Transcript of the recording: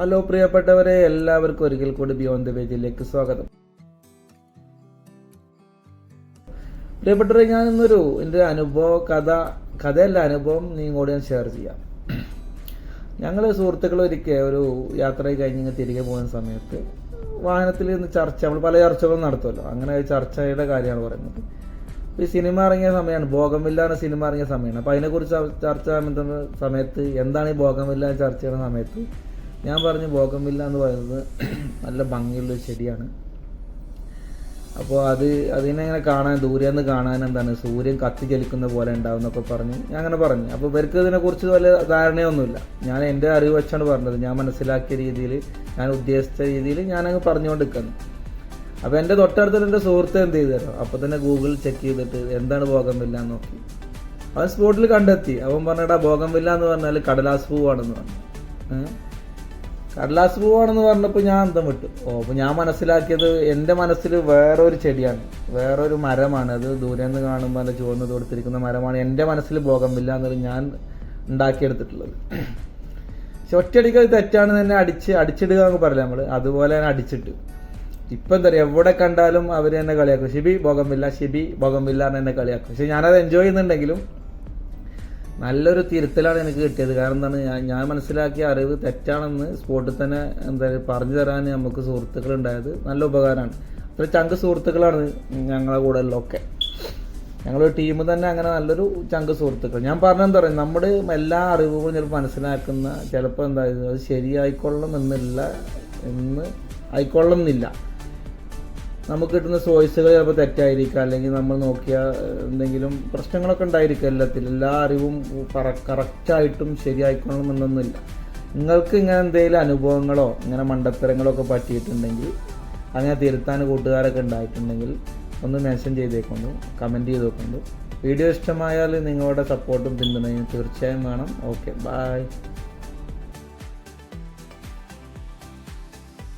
Hello പ്രിയപ്പെട്ടവരെ എല്ലാവർക്കും ഒരിക്കൽ കൂടി ബിയോണ്ട് ദ പേജിലേക്ക് സ്വാഗതം. പ്രിയപ്പെട്ടവരെ ഞാൻ ഇന്നൊരു എന്റെ അനുഭവ കഥ കഥയല്ല അനുഭവം നിങ്ങളോട് ഞാൻ ഷെയർ ചെയ്യാം. ഞങ്ങൾ സുഹൃത്തുക്കൾ ഒരിക്കൽ ഒരു യാത്ര കഴിഞ്ഞ് തിരികെ പോകുന്ന സമയത്ത് വാഹനത്തിൽ നിന്ന് ചർച്ച നമ്മൾ പല ചർച്ചകളും നടത്തുമല്ലോ. അങ്ങനെ ചർച്ചയുടെ കാര്യമാണ് പറയുന്നത്. ഈ സിനിമ ഇറങ്ങിയ സമയമാണ് ഭോഗമില്ല എന്ന സിനിമ ഇറങ്ങിയ സമയമാണ് അപ്പോൾ അതിനെക്കുറിച്ച് ചർ- ചർച്ച സമയത്ത് എന്താണ് ഈ ഭോഗമില്ല ചർച്ച ചെയ്യുന്ന സമയത്ത് ഞാൻ പറഞ്ഞു ബോഗമില്ല എന്ന് പറയുന്നത് നല്ല ഭംഗിയുള്ള ചെടിയാണ്. അപ്പോൾ അത് അതിനെ ഇങ്ങനെ കാണാൻ ദൂരെ നിന്ന് കാണാൻ എന്താണ് സൂര്യൻ കത്തി ചലിക്കുന്ന പോലെ ഉണ്ടാവും എന്നൊക്കെ പറഞ്ഞ്. ഞാൻ അങ്ങനെ പറഞ്ഞു. അപ്പോൾ ഇവർക്ക് ഇതിനെക്കുറിച്ച് വലിയ ധാരണയൊന്നുമില്ല. ഞാൻ എന്റെ അറിവ് വെച്ചാണ് പറഞ്ഞത്. ഞാൻ മനസ്സിലാക്കിയ രീതിയിൽ ഞാൻ ഉദ്ദേശിച്ച രീതിയിൽ ഞാനങ്ങ് പറഞ്ഞുകൊണ്ടിരിക്കുന്നു. അപ്പോൾ എന്റെ തൊട്ടടുത്തുള്ള എന്റെ സുഹൃത്ത് എന്ത് ചെയ്തു തരാം അപ്പോൾ തന്നെ ഗൂഗിൾ ചെക്ക് ചെയ്തിട്ട് എന്താണ് ബോഗമില്ല എന്ന് നോക്കി. അവൻ സ്പോട്ടിൽ കണ്ടെത്തി. അവൻ പറഞ്ഞടാ ബോഗമില്ല എന്ന് പറഞ്ഞാൽ കടലാസ് പൂവാണെന്ന് പറഞ്ഞു? കടലാസ് പൂവാണെന്ന് പറഞ്ഞപ്പോൾ ഞാൻ അന്തം വിട്ടു. ഓ അപ്പോൾ ഞാൻ മനസ്സിലാക്കിയത് എന്റെ മനസ്സിൽ വേറൊരു ചെടിയാണ്. വേറൊരു മരമാണ്. അത് ദൂരെ നിന്ന് കാണുമ്പോൾ നല്ല ചുവന്ന് കൊടുത്തിരിക്കുന്ന മരമാണ്. എന്റെ മനസ്സിൽ ബോഗമില്ല എന്നത് ഞാൻ ഉണ്ടാക്കിയെടുത്തിട്ടുള്ളത്. പക്ഷെ ഒറ്റയടിക്ക് അത് തെറ്റാണ് തന്നെ അടിച്ച് അടിച്ചിടുക എന്ന് പറയില്ല നമ്മൾ അതുപോലെ തന്നെ അടിച്ചിട്ട്. ഇപ്പം എന്താ പറയുക എവിടെ കണ്ടാലും അവർ എന്നെ കളിയാക്കും. ഷിബി ബോഗമില്ല ഷിബി ബോഗമില്ല എന്ന് എന്നെ കളിയാക്കും. പക്ഷെ ഞാനത് എൻജോയ് ചെയ്യുന്നുണ്ടെങ്കിലും നല്ലൊരു തിരുത്തലാണ് എനിക്ക് കിട്ടിയത്. കാരണം എന്താണ് ഞാൻ മനസ്സിലാക്കിയ അറിവ് തെറ്റാണെന്ന് സ്പോട്ടിൽ തന്നെ എന്താ പറഞ്ഞു തരാൻ നമുക്ക് സുഹൃത്തുക്കൾ ഉണ്ടായത് നല്ല ഉപകാരമാണ്. അത്ര ചങ്ക് സുഹൃത്തുക്കളാണ് ഞങ്ങളെ കൂടെ ഒക്കെ ഞങ്ങളൊരു ടീം തന്നെ അങ്ങനെ നല്ലൊരു ചങ്ക് സുഹൃത്തുക്കൾ. ഞാൻ പറഞ്ഞെന്താ പറയുക നമ്മുടെ എല്ലാ അറിവുകളും ചിലപ്പോൾ മനസ്സിലാക്കുന്ന ചിലപ്പോൾ എന്താ ഇത് അത് ശരിയായിക്കൊള്ളണം എന്നില്ല എന്ന് ആയിക്കൊള്ളണം എന്നില്ല നമുക്ക് കിട്ടുന്ന ചോയ്സുകൾ ചിലപ്പോൾ തെറ്റായിരിക്കാം. അല്ലെങ്കിൽ നമ്മൾ നോക്കിയ എന്തെങ്കിലും പ്രശ്നങ്ങളൊക്കെ ഉണ്ടായിരിക്കും എല്ലാത്തിൽ എല്ലാ അറിവും കറക്റ്റായിട്ടും ശരിയായിക്കോണം എന്നൊന്നുമില്ല. നിങ്ങൾക്ക് ഇങ്ങനെ എന്തെങ്കിലും അനുഭവങ്ങളോ ഇങ്ങനെ മണ്ടത്തരങ്ങളോ ഒക്കെ പറ്റിയിട്ടുണ്ടെങ്കിൽ അങ്ങനെ തിരുത്താൻ കൂട്ടുകാരൊക്കെ ഉണ്ടായിട്ടുണ്ടെങ്കിൽ ഒന്ന് മെൻഷൻ ചെയ്തേക്കൊണ്ടു കമന്റ് ചെയ്തേക്കൊണ്ടു വീഡിയോ ഇഷ്ടമായാൽ നിങ്ങളുടെ സപ്പോർട്ടും പിന്തുണയും തീർച്ചയായും വേണം. Okay bye